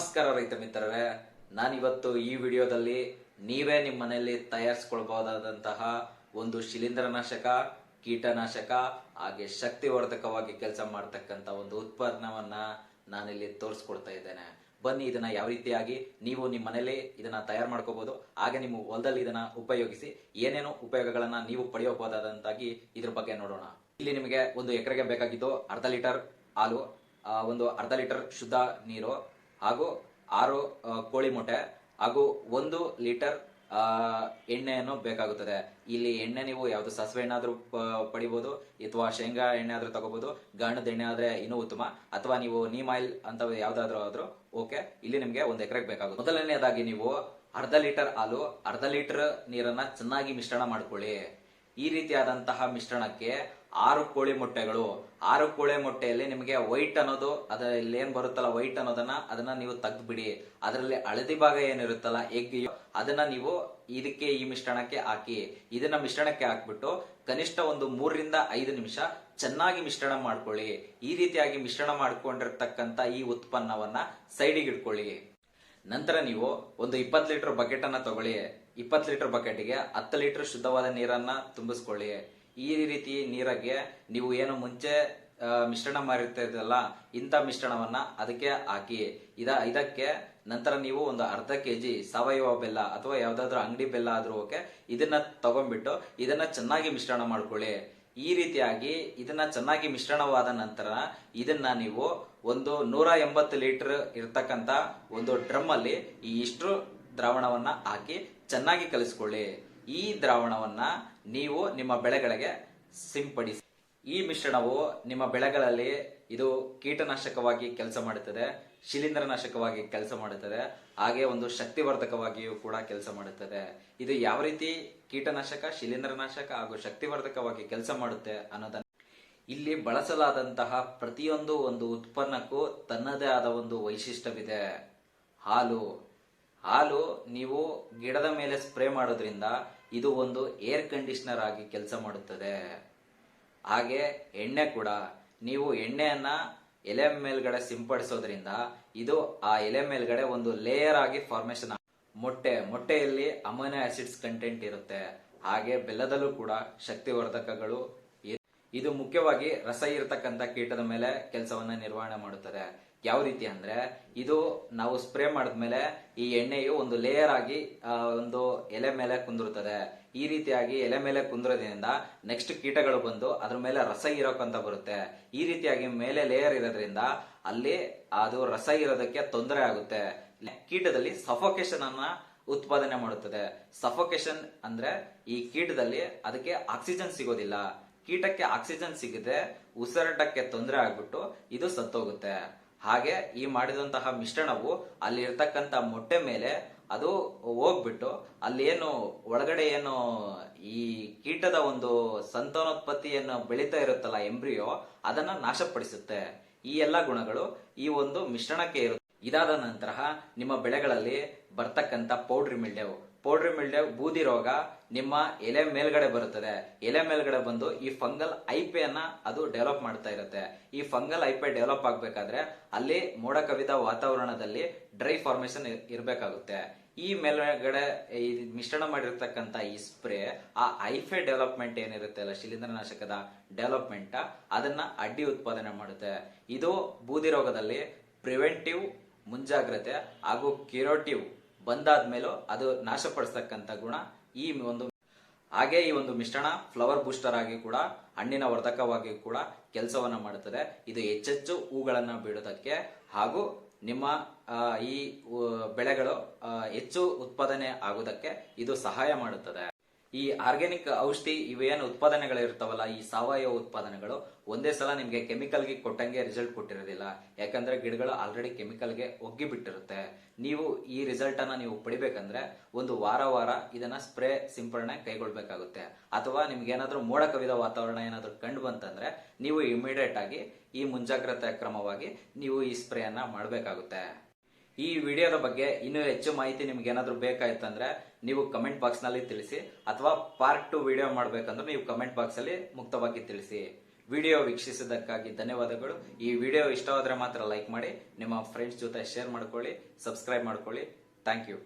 ನಮಸ್ಕಾರ ರೈತ ಮಿತ್ರರೇ, ನಾನಿವತ್ತು ಈ ವಿಡಿಯೋದಲ್ಲಿ ನೀವೇ ನಿಮ್ಮ ಮನೆಯಲ್ಲಿ ತಯಾರಿಸ್ಕೊಳ್ಬಹುದಾದಂತಹ ಒಂದು ಶಿಲೀಂಧ್ರನಾಶಕ, ಕೀಟನಾಶಕ, ಹಾಗೆ ಶಕ್ತಿವರ್ಧಕವಾಗಿ ಕೆಲಸ ಮಾಡ್ತಕ್ಕಂಥ ಒಂದು ಉತ್ಪನ್ನವನ್ನ ನಾನಿಲ್ಲಿ ತೋರಿಸ್ಕೊಡ್ತಾ ಇದ್ದೇನೆ. ಬನ್ನಿ ಇದನ್ನ ಯಾವ ರೀತಿಯಾಗಿ ನೀವು ನಿಮ್ಮ ಮನೆಯಲ್ಲಿ ಇದನ್ನ ತಯಾರು ಮಾಡ್ಕೋಬಹುದು ಹಾಗೆ ನಿಮ್ಮ ಹೊಲದಲ್ಲಿ ಇದನ್ನ ಉಪಯೋಗಿಸಿ ಏನೇನು ಉಪಯೋಗಗಳನ್ನ ನೀವು ಪಡೆಯಬಹುದಾದಂತಾಗಿ ಇದ್ರ ಬಗ್ಗೆ ನೋಡೋಣ. ಇಲ್ಲಿ ನಿಮಗೆ ಒಂದು ಎಕರೆಗೆ ಬೇಕಾಗಿದ್ದು ಅರ್ಧ ಲೀಟರ್ ಹಾಲು ಒಂದು ಅರ್ಧ ಲೀಟರ್ ಶುದ್ಧ ನೀರು ಹಾಗೂ ಆರು ಕೋಳಿ ಮೊಟ್ಟೆ ಹಾಗೂ ಒಂದು ಲೀಟರ್ ಎಣ್ಣೆಯನ್ನು ಬೇಕಾಗುತ್ತದೆ. ಇಲ್ಲಿ ಎಣ್ಣೆ ನೀವು ಯಾವುದು ಸಾಸಿವೆ ಎಣ್ಣೆ ಆದರೂ ಪಡಿಬಹುದು ಅಥವಾ ಶೇಂಗಾ ಎಣ್ಣೆ ಆದರೂ ತಗೋಬಹುದು ಗಾಣದ ಎಣ್ಣೆ ಆದ್ರೆ ಇನ್ನೂ ಉತ್ತಮ. ಅಥವಾ ನೀವು ನೀಮ್ ಆಯಿಲ್ ಅಂತ ಯಾವ್ದಾದ್ರು ಆದ್ರೂ, ಓಕೆ, ಇಲ್ಲಿ ನಿಮಗೆ ಒಂದು ಎಕರೆಗೆ ಬೇಕಾಗುತ್ತೆ. ಮೊದಲನೆಯದಾಗಿ ನೀವು ಅರ್ಧ ಲೀಟರ್ ಹಾಲು, ಅರ್ಧ ಲೀಟರ್ ನೀರನ್ನ ಚೆನ್ನಾಗಿ ಮಿಶ್ರಣ ಮಾಡ್ಕೊಳ್ಳಿ. ಈ ರೀತಿಯಾದಂತಹ ಮಿಶ್ರಣಕ್ಕೆ ಆರು ಕೋಳಿ ಮೊಟ್ಟೆಗಳು ಆರು ಕೋಳೆ ಮೊಟ್ಟೆಯಲ್ಲಿ ನಿಮಗೆ ವೈಟ್ ಅನ್ನೋದು ಅದರಲ್ಲಿ ಏನ್ ಬರುತ್ತಲ್ಲ ವೈಟ್ ಅನ್ನೋದನ್ನ ಅದನ್ನ ನೀವು ತೆಗ್ದು ಬಿಡಿ ಅದರಲ್ಲಿ ಹಳದಿ ಭಾಗ ಏನಿರುತ್ತಲ್ಲ ಎಗ್ ಅದನ್ನ ನೀವು ಇದಕ್ಕೆ ಈ ಮಿಶ್ರಣಕ್ಕೆ ಹಾಕಿ. ಇದನ್ನ ಮಿಶ್ರಣಕ್ಕೆ ಹಾಕ್ಬಿಟ್ಟು ಕನಿಷ್ಠ ಒಂದು ಮೂರರಿಂದ ಐದು ನಿಮಿಷ ಚೆನ್ನಾಗಿ ಮಿಶ್ರಣ ಮಾಡ್ಕೊಳ್ಳಿ. ಈ ರೀತಿಯಾಗಿ ಮಿಶ್ರಣ ಮಾಡ್ಕೊಂಡಿರ್ತಕ್ಕಂತ ಈ ಉತ್ಪನ್ನವನ್ನ ಸೈಡಿಗೆ ಇಟ್ಕೊಳ್ಳಿ. ನಂತರ ನೀವು ಒಂದು ಇಪ್ಪತ್ತು ಲೀಟರ್ ಬಕೆಟ್ ಅನ್ನ ತಗೊಳ್ಳಿ. ಇಪ್ಪತ್ತು ಲೀಟರ್ ಬಕೆಟ್ಗೆ ಹತ್ತು ಲೀಟರ್ ಶುದ್ಧವಾದ ನೀರನ್ನ ತುಂಬಿಸ್ಕೊಳ್ಳಿ. ಈ ರೀತಿ ನೀರಾಗೆ ನೀವು ಏನು ಮುಂಚೆ ಮಿಶ್ರಣ ಮಾಡಿರ್ತಿದ್ದಲ್ಲ ಇಂಥ ಮಿಶ್ರಣವನ್ನ ಅದಕ್ಕೆ ಹಾಕಿ. ಇದ, ಇದಕ್ಕೆ ನಂತರ ನೀವು ಒಂದು ಅರ್ಧ ಕೆಜಿ ಸಾವಯವ ಬೆಲ್ಲ ಅಥವಾ ಯಾವ್ದಾದ್ರು ಅಂಗಡಿ ಬೆಲ್ಲ ಆದ್ರೂ ಓಕೆ, ಇದನ್ನ ತಗೊಂಡ್ಬಿಟ್ಟು ಇದನ್ನ ಚೆನ್ನಾಗಿ ಮಿಶ್ರಣ ಮಾಡ್ಕೊಳ್ಳಿ. ಈ ರೀತಿಯಾಗಿ ಇದನ್ನ ಚೆನ್ನಾಗಿ ಮಿಶ್ರಣವಾದ ನಂತರ ಇದನ್ನ ನೀವು ಒಂದು ನೂರ ಎಂಬತ್ತು ಲೀಟರ್ ಇರ್ತಕ್ಕಂತ ಒಂದು ಡ್ರಮ್ ಅಲ್ಲಿ ಈ ಇಷ್ಟು ದ್ರಾವಣವನ್ನ ಹಾಕಿ ಚೆನ್ನಾಗಿ ಕಲಿಸ್ಕೊಳ್ಳಿ. ಈ ದ್ರಾವಣವನ್ನ ನೀವು ನಿಮ್ಮ ಬೆಳೆಗಳಿಗೆ ಸಿಂಪಡಿಸಿ. ಈ ಮಿಶ್ರಣವು ನಿಮ್ಮ ಬೆಳೆಗಳಲ್ಲಿ ಇದು ಕೀಟನಾಶಕವಾಗಿ ಕೆಲಸ ಮಾಡುತ್ತದೆ, ಶಿಲೀಂಧ್ರನಾಶಕವಾಗಿ ಕೆಲಸ ಮಾಡುತ್ತದೆ, ಹಾಗೆ ಒಂದು ಶಕ್ತಿವರ್ಧಕವಾಗಿಯೂ ಕೂಡ ಕೆಲಸ ಮಾಡುತ್ತದೆ. ಇದು ಯಾವ ರೀತಿ ಕೀಟನಾಶಕ, ಶಿಲೀಂಧ್ರನಾಶಕ ಹಾಗೂ ಶಕ್ತಿವರ್ಧಕವಾಗಿ ಕೆಲಸ ಮಾಡುತ್ತೆ ಅನ್ನೋದನ್ನ ಇಲ್ಲಿ ಬಳಸಲಾದಂತಹ ಪ್ರತಿಯೊಂದು ಒಂದು ಉತ್ಪನ್ನಕ್ಕೂ ತನ್ನದೇ ಆದ ಒಂದು ವೈಶಿಷ್ಟ್ಯವಿದೆ. ಹಾಲು. ಹಾಲು ನೀವು ಗಿಡದ ಮೇಲೆ ಸ್ಪ್ರೇ ಮಾಡೋದ್ರಿಂದ ಇದು ಒಂದು ಏರ್ ಕಂಡೀಷನರ್ ಆಗಿ ಕೆಲಸ ಮಾಡುತ್ತದೆ. ಹಾಗೆ ಎಣ್ಣೆ ಕೂಡ. ನೀವು ಎಣ್ಣೆಯನ್ನ ಎಲೆ ಮೇಲ್ಗಡೆ ಸಿಂಪಡಿಸೋದ್ರಿಂದ ಇದು ಆ ಎಲೆ ಮೇಲ್ಗಡೆ ಒಂದು ಲೇಯರ್ ಆಗಿ ಫಾರ್ಮೇಶನ್ ಮೊಟ್ಟೆ, ಮೊಟ್ಟೆಯಲ್ಲಿ ಅಮೈನೋ ಆಸಿಡ್ಸ್ ಕಂಟೆಂಟ್ ಇರುತ್ತೆ. ಹಾಗೆ ಬೆಲ್ಲದಲ್ಲೂ ಕೂಡ ಶಕ್ತಿವರ್ಧಕಗಳು ಇದು ಮುಖ್ಯವಾಗಿ ರಸ ಇರತಕ್ಕಂಥ ಕೀಟದ ಮೇಲೆ ಕೆಲಸವನ್ನ ನಿರ್ವಹಣೆ ಮಾಡುತ್ತದೆ. ಯಾವ ರೀತಿ ಅಂದ್ರೆ, ಇದು ನಾವು ಸ್ಪ್ರೇ ಮಾಡಿದ್ಮೇಲೆ ಈ ಎಣ್ಣೆಯು ಒಂದು ಲೇಯರ್ ಆಗಿ ಒಂದು ಎಲೆ ಮೇಲೆ ಕುಂದಿರುತ್ತದೆ. ಈ ರೀತಿಯಾಗಿ ಎಲೆ ಮೇಲೆ ಕುಂದಿರೋದ್ರಿಂದ ನೆಕ್ಸ್ಟ್ ಕೀಟಗಳು ಬಂದು ಅದ್ರ ಮೇಲೆ ರಸ ಇರೋಕಂತ ಬರುತ್ತೆ. ಈ ರೀತಿಯಾಗಿ ಮೇಲೆ ಲೇಯರ್ ಇರೋದ್ರಿಂದ ಅಲ್ಲಿ ಅದು ರಸ ಇರೋದಕ್ಕೆ ತೊಂದರೆ ಆಗುತ್ತೆ. ಕೀಟದಲ್ಲಿ ಸಫೋಕೇಶನ್ ಅನ್ನ ಉತ್ಪಾದನೆ ಮಾಡುತ್ತದೆ. ಸಫೋಕೇಶನ್ ಅಂದ್ರೆ ಈ ಕೀಟದಲ್ಲಿ ಅದಕ್ಕೆ ಆಕ್ಸಿಜನ್ ಸಿಗೋದಿಲ್ಲ. ಕೀಟಕ್ಕೆ ಆಕ್ಸಿಜನ್ ಸಿಗದೆ ಉಸಿರಾಟಕ್ಕೆ ತೊಂದರೆ ಆಗ್ಬಿಟ್ಟು ಇದು ಸತ್ತೋಗುತ್ತೆ. ಹಾಗೆ ಈ ಮಾಡಿದಂತಹ ಮಿಶ್ರಣವು ಅಲ್ಲಿ ಇರ್ತಕ್ಕಂತ ಮೊಟ್ಟೆ ಮೇಲೆ ಅದು ಹೋಗ್ಬಿಟ್ಟು ಅಲ್ಲಿ ಏನು ಒಳಗಡೆ ಏನು ಈ ಕೀಟದ ಒಂದು ಸಂತಾನೋತ್ಪತ್ತಿಯನ್ನು ಬೆಳೀತಾ ಇರುತ್ತಲ್ಲ ಎಂಬ್ರಿಯೋ ಅದನ್ನ ನಾಶಪಡಿಸುತ್ತೆ. ಈ ಎಲ್ಲ ಗುಣಗಳು ಈ ಒಂದು ಮಿಶ್ರಣಕ್ಕೆ ಇರುತ್ತೆ ಇದಾದ ನಂತರ ನಿಮ್ಮ ಬೆಳೆಗಳಲ್ಲಿ ಬರ್ತಕ್ಕಂತ ಪೌಡ್ರಿ ಮಿಲ್ಡೆವ್ ಪೌಡ್ರಿ ಮಿಲ್ಡ್ ಬೂದಿ ರೋಗ ನಿಮ್ಮ ಎಲೆ ಮೇಲ್ಗಡೆ ಬರುತ್ತದೆ. ಎಲೆ ಮೇಲ್ಗಡೆ ಬಂದು ಈ ಫಂಗಲ್ ಐಪೆಯನ್ನ ಅದು ಡೆವಲಪ್ ಮಾಡ್ತಾ ಇರುತ್ತೆ. ಈ ಫಂಗಲ್ ಐಪೆ ಡೆವಲಪ್ ಆಗಬೇಕಾದ್ರೆ ಅಲ್ಲಿ ಮೋಡ ಕವಿದ ವಾತಾವರಣದಲ್ಲಿ ಡ್ರೈ ಫಾರ್ಮೇಶನ್ ಇರಬೇಕಾಗುತ್ತೆ. ಈ ಮೇಲ್ಗಡೆ ಮಿಶ್ರಣ ಮಾಡಿರ್ತಕ್ಕಂತ ಈ ಸ್ಪ್ರೇ ಆ ಐಫೆ ಡೆವಲಪ್ಮೆಂಟ್ ಏನಿರುತ್ತೆ ಅಲ್ಲ, ಶಿಲೀಂಧ್ರನಾಶಕದ ಡೆವಲಪ್ಮೆಂಟ್, ಅದನ್ನ ಅಡ್ಡಿ ಉತ್ಪಾದನೆ ಮಾಡುತ್ತೆ. ಇದು ಬೂದಿ ರೋಗದಲ್ಲಿ ಪ್ರಿವೆಂಟಿವ್, ಮುಂಜಾಗ್ರತೆ ಹಾಗೂ ಕ್ಯೂರೋಟಿವ್ ಬಂದಾದ್ಮೇಲೂ ಅದು ನಾಶಪಡಿಸ್ತಕ್ಕಂಥ ಗುಣ ಈ ಒಂದು ಹಾಗೆ ಈ ಒಂದು ಮಿಶ್ರಣ ಫ್ಲವರ್ ಬೂಸ್ಟರ್ ಆಗಿ ಕೂಡ, ಹಣ್ಣಿನ ವರ್ಧಕವಾಗಿ ಕೂಡ ಕೆಲಸವನ್ನ ಮಾಡುತ್ತದೆ. ಇದು ಹೆಚ್ಚೆಚ್ಚು ಹೂಗಳನ್ನ ಬಿಡೋದಕ್ಕೆ ಹಾಗೂ ನಿಮ್ಮ ಈ ಬೆಳೆಗಳು ಹೆಚ್ಚು ಉತ್ಪಾದನೆ ಆಗುವುದಕ್ಕೆ ಇದು ಸಹಾಯ ಮಾಡುತ್ತದೆ. ಈ ಆರ್ಗ್ಯಾನಿಕ್ ಔಷಧಿ ಇವೇನು ಉತ್ಪಾದನೆಗಳು ಇರ್ತಾವಲ್ಲ ಈ ಸಾವಯವ ಉತ್ಪಾದನೆಗಳು, ಒಂದೇ ಸಲ ನಿಮ್ಗೆ ಕೆಮಿಕಲ್ಗೆ ಕೊಟ್ಟಂಗೆ ರಿಸಲ್ಟ್ ಕೊಟ್ಟಿರೋದಿಲ್ಲ. ಯಾಕಂದ್ರೆ ಗಿಡಗಳು ಆಲ್ರೆಡಿ ಕೆಮಿಕಲ್ಗೆ ಒಗ್ಗಿ ಬಿಟ್ಟಿರುತ್ತೆ. ನೀವು ಈ ರಿಸಲ್ಟ್ ಅನ್ನ ನೀವು ಪಡಿಬೇಕಂದ್ರೆ ಒಂದು ವಾರ ವಾರ ಇದನ್ನ ಸ್ಪ್ರೇ ಸಿಂಪರಣೆ ಕೈಗೊಳ್ಬೇಕಾಗುತ್ತೆ. ಅಥವಾ ನಿಮ್ಗೆ ಏನಾದ್ರೂ ಮೋಡ ಕವಿದ ವಾತಾವರಣ ಏನಾದ್ರೂ ಕಂಡು ಬಂತಂದ್ರೆ ನೀವು ಇಮಿಡಿಯೇಟ್ ಆಗಿ ಈ ಮುಂಜಾಗ್ರತೆ ಕ್ರಮವಾಗಿ ನೀವು ಈ ಸ್ಪ್ರೇ ಅನ್ನ ಮಾಡಬೇಕಾಗುತ್ತೆ. ಈ ವಿಡಿಯೋದ ಬಗ್ಗೆ ಇನ್ನೂ ಹೆಚ್ಚು ಮಾಹಿತಿ ನಿಮ್ಗೆ ಏನಾದರೂ ಬೇಕಾಯ್ತಂದ್ರೆ ನೀವು ಕಮೆಂಟ್ ಬಾಕ್ಸ್ನಲ್ಲಿ ತಿಳಿಸಿ, ಅಥವಾ ಪಾರ್ಟ್ ಟು ವಿಡಿಯೋ ಮಾಡ್ಬೇಕಂದ್ರೆ ನೀವು ಕಮೆಂಟ್ ಬಾಕ್ಸ್ ಅಲ್ಲಿ ಮುಕ್ತವಾಗಿ ತಿಳಿಸಿ. ವಿಡಿಯೋ ವೀಕ್ಷಿಸಿದ್ದಕ್ಕಾಗಿ ಧನ್ಯವಾದಗಳು. ಈ ವಿಡಿಯೋ ಇಷ್ಟವಾದ್ರೆ ಮಾತ್ರ ಲೈಕ್ ಮಾಡಿ, ನಿಮ್ಮ ಫ್ರೆಂಡ್ಸ್ ಜೊತೆ ಶೇರ್ ಮಾಡ್ಕೊಳ್ಳಿ ಸಬ್ಸ್ಕ್ರೈಬ್ ಮಾಡ್ಕೊಳ್ಳಿ. Thank you